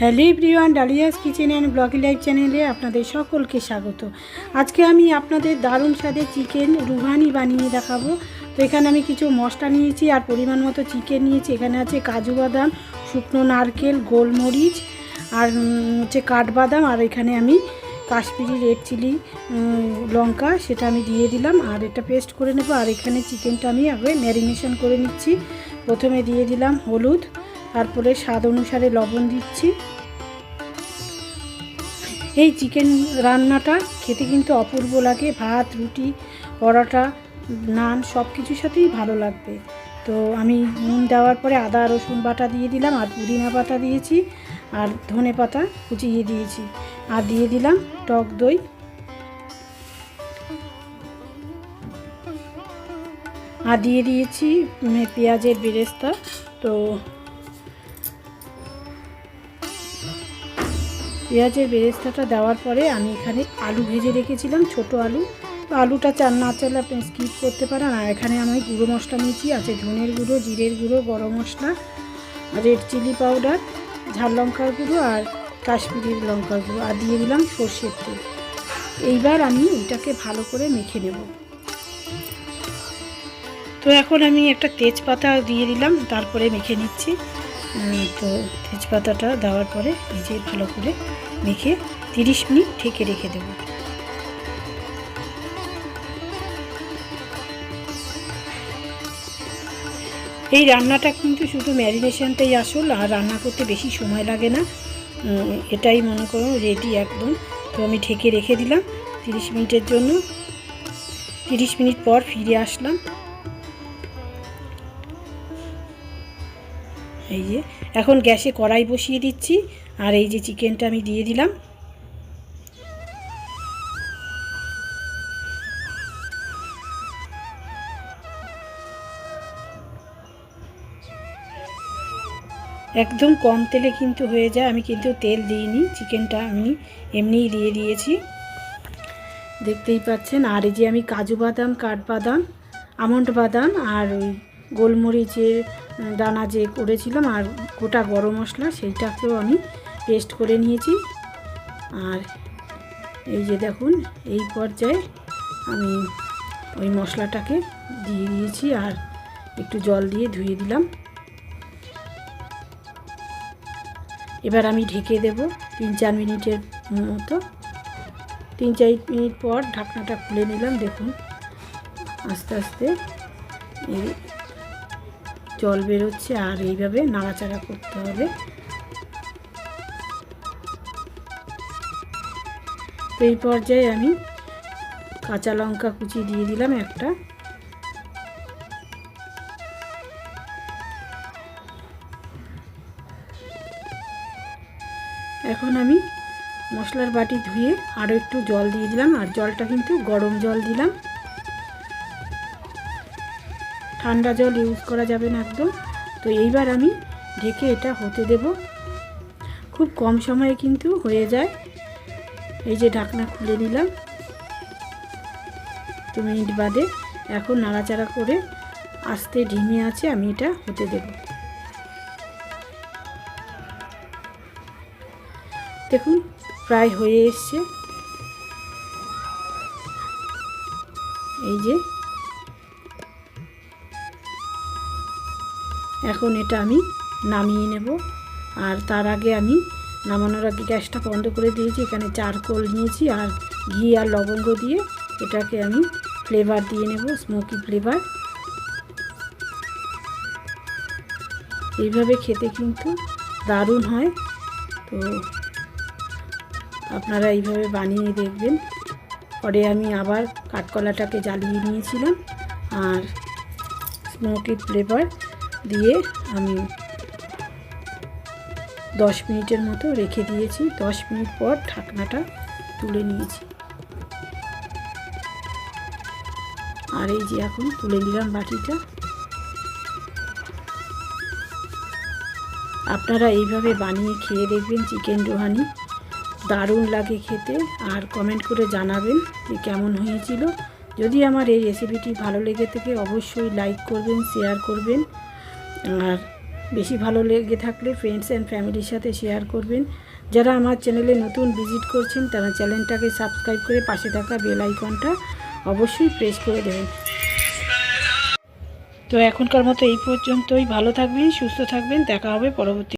Hello everyone, Dalia's kitchen and bloggy live চ্যানেলে আপনাদের সকলকে স্বাগত। আজকে আমি আপনাদের দারুণ স্বাদে চিকেন রুহানি বানিয়ে দেখাবো। তো এখানে আমি কিছু মশলা নিয়েছি আর পরিমাণ মতো চিকেন নিয়েছি। এখানে আছে কাজু বাদাম, শুকনো নারকেল, গোলমরিচ আর হচ্ছে কাঠবাদাম আর এখানে আমি কাশ্মীরি রেড চিলি লঙ্কা সেটা আমি দিয়ে দিলাম আর এটা পেস্ট করে নেব। আর এখানে চিকেনটা আমি আগে ম্যারিনেশন করে নিচ্ছি। প্রথমে দিয়ে দিলাম হলুদ তারপরে স্বাদ অনুসারে লবণ দিচ্ছি। এই চিকেন রান্নাটা খেতে কিন্তু অপূর্ব লাগে, ভাত, রুটি, পরোটা, নান সব কিছুর সাথেই ভালো লাগবে। তো আমি নুন দেওয়ার পরে আদা, রসুন বাটা দিয়ে দিলাম, আর পুদিনা পাতা দিয়েছি, আর ধনে পাতা কুচিয়ে দিয়েছি, আর দিয়ে দিলাম টক দই। আর দিয়ে দিয়েছি পেঁয়াজের বেরেস্তা। তো পেঁয়াজের বেরেস্তাটা দেওয়ার পরে আমি এখানে আলু ভেজে রেখেছিলাম, ছোট আলু। তো আলুটা চান না চাইলে আপনি স্কিপ করতে পারেন। আর এখানে আমি গুঁড়ো মশলা নিয়েছি, আছে ধনের গুঁড়ো, জিরের গুঁড়ো, গরম মশলা, রেড চিলি পাউডার, ঝাল লঙ্কার গুঁড়ো আর কাশ্মীরি লঙ্কার গুঁড়ো। আর দিয়ে দিলাম সর্ষের তেল। এইবার আমি এটাকে ভালো করে মেখে নেব। তো এখন আমি একটা তেজপাতা দিয়ে দিলাম, তারপরে মেখে নিচ্ছি। তো তেজপাতাটা দেওয়ার পরে যে ভালো করে মেখে তিরিশ মিনিট ঢেকে রেখে দেবো। এই রান্নাটা কিন্তু শুধু ম্যারিনেশনটাই আসল, আর রান্না করতে বেশি সময় লাগে না। এটাই মনে করো রেডি একদম। তো আমি ঢেকে রেখে দিলাম তিরিশ মিনিটের জন্য। তিরিশ মিনিট পর ফিরে আসলাম। এই যে, এখন গ্যাসে কড়াই বসিয়ে দিচ্ছি, আর এই যে চিকেনটা আমি দিয়ে দিলাম। একদম কম তেলে কিন্তু হয়ে যায়, আমি কিন্তু তেল দিইনি, চিকেনটা আমি এমনিই দিয়ে দিয়েছি। দেখতেই পাচ্ছেন, আর এই যে আমি কাজু বাদাম কাঠবাদাম আমন্ড বাদাম, আর ওই গোলমরিচের দানা যে করেছিলাম আর গোটা গরম মশলা, সেইটাকেও আমি পেস্ট করে নিয়েছি। আর এই যে দেখুন, এই পর্যায়ে আমি ওই মশলাটাকে দিয়ে দিয়েছি আর একটু জল দিয়ে ধুয়ে দিলাম। এবার আমি ঢেকে দেব তিন চার মিনিটের মতো। তিন চার মিনিট পর ঢাকনাটা খুলে নিলাম, দেখুন, আস্তে আস্তে জল বেরোচ্ছে আর এইভাবে নাড়াচাড়া করতে হবে। এই পর্যায়ে আমি কাঁচা লঙ্কা কুচি দিয়ে দিলাম একটা। এখন আমি মশলার বাটি ধুয়ে আরও একটু জল দিয়ে দিলাম আর জলটা কিন্তু গরম জল দিলাম। ঠান্ডা জল ইউজ করা যাবে না একদম। তো এইবার আমি ঢেকে এটা হতে দেব। খুব কম সময়ে কিন্তু হয়ে যায়। এই যে ঢাকনা খুলে নিলাম। দু মিনিট বাদে এখন নাড়াচাড়া করে আস্তে ঢিমে আছে, আমি এটা হতে দেবো। দেখুন, প্রায় হয়ে এসছে। এই যে এখন এটা আমি নামিয়ে নেব। আর তার আগে আমি নামানোর আগে গ্যাসটা বন্ধ করে দিয়েছি। এখানে চারকোল নিয়েছি আর ঘি আর লবঙ্গ দিয়ে এটাকে আমি ফ্লেভার দিয়ে নেব স্মোকি ফ্লেভার এইভাবে খেতে কিন্তু দারুণ হয়। তো আপনারা এইভাবে বানিয়ে দেখবেন। পরে আমি আবার কাঠকলাটাকে জ্বালিয়ে নিয়েছিলাম। আর স্মোকি ফ্লেভার দিয়ে আমি দশ মিনিটের মতো রেখে দিয়েছি। দশ মিনিট পর ঢাকনাটা তুলে নিয়েছি। আর এই যে এখন তুলে নিলাম বাটিটা। আপনারা এইভাবে বানিয়ে খেয়ে দেখবেন চিকেন রোহানি। দারুণ লাগে খেতে। আর কমেন্ট করে জানাবেন যে কেমন হয়েছিল। যদি আমার এই রেসিপিটি ভালো লেগে থাকে, অবশ্যই লাইক করবেন শেয়ার করবেন। আর বেশি ভালো লেগে থাকলে ফ্রেন্ডস অ্যান্ড ফ্যামিলির সাথে শেয়ার করবেন। যারা আমার চ্যানেলে নতুন ভিজিট করছেন, তারা চ্যানেলটাকে সাবস্ক্রাইব করে পাশে থাকা বেল আইকনটা অবশ্যই প্রেস করে দেবেন। তো এখনকার মতো এই পর্যন্তই। ভালো থাকবেন, সুস্থ থাকবেন। দেখা হবে পরবর্তী